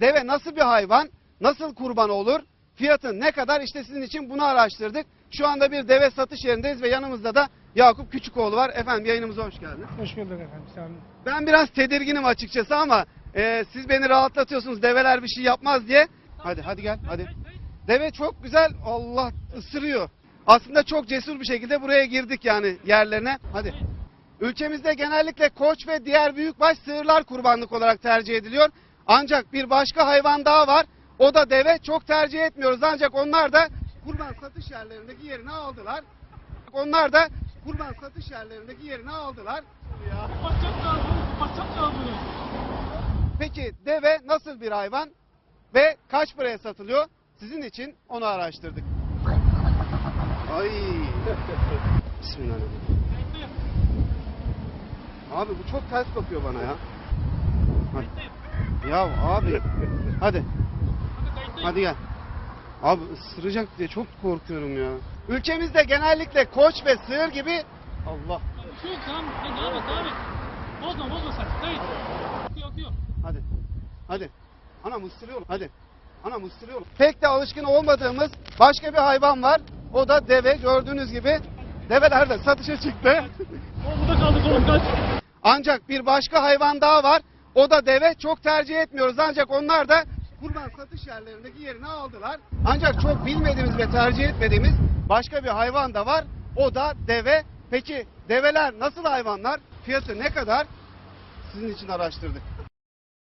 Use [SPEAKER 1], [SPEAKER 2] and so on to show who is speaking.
[SPEAKER 1] deve nasıl bir hayvan? Nasıl kurban olur? Fiyatı ne kadar? İşte sizin için bunu araştırdık. Şu anda bir deve satış yerindeyiz ve yanımızda da Yakup Küçükoğlu var. Efendim yayınımıza hoş geldiniz.
[SPEAKER 2] Hoş bulduk efendim. Sağ olun.
[SPEAKER 1] Ben biraz tedirginim açıkçası ama e, siz beni rahatlatıyorsunuz develer bir şey yapmaz diye. Hadi hadi gel hadi. Deve çok güzel Allah ısırıyor. Aslında çok cesur bir şekilde buraya girdik yani yerlerine. Hadi. Ülkemizde genellikle koç ve diğer büyükbaş sığırlar kurbanlık olarak tercih ediliyor. Ancak bir başka hayvan daha var. O da deve. Çok tercih etmiyoruz. Ancak onlar da kurban satış yerlerindeki yerini aldılar. Onlar da kurban satış yerlerindeki yerini aldılar.
[SPEAKER 2] Lazım.
[SPEAKER 1] Peki deve nasıl bir hayvan ve kaç paraya satılıyor? Sizin için onu araştırdık. Ay. Bismillahirrahmanirrahim. Abi bu çok ters bakıyor bana ya. Hadi. Ya abi. Hadi. Hadi gel. Abi ısıracak diye çok korkuyorum ya. Ülkemizde genellikle koç ve sığır gibi Allah.
[SPEAKER 2] Şu tamam. Devam et devam et. Bozma bozma sen. Kayıt. Akıyor akıyor.
[SPEAKER 1] Hadi. Hadi. Anam ısırıyorum. Hadi. Anam ısırıyorum. Pek de alışkın olmadığımız başka bir hayvan var. O da deve. Gördüğünüz gibi develer de satışa çıktı.
[SPEAKER 2] Burada kaldık oğlum kaç.
[SPEAKER 1] Ancak bir başka hayvan daha var. O da deve. Çok tercih etmiyoruz. Ancak onlar da kurban satış yerlerindeki yerini aldılar. Ancak çok bilmediğimiz ve tercih etmediğimiz başka bir hayvan da var. O da deve. Peki develer nasıl hayvanlar? Fiyatı ne kadar? Sizin için araştırdık.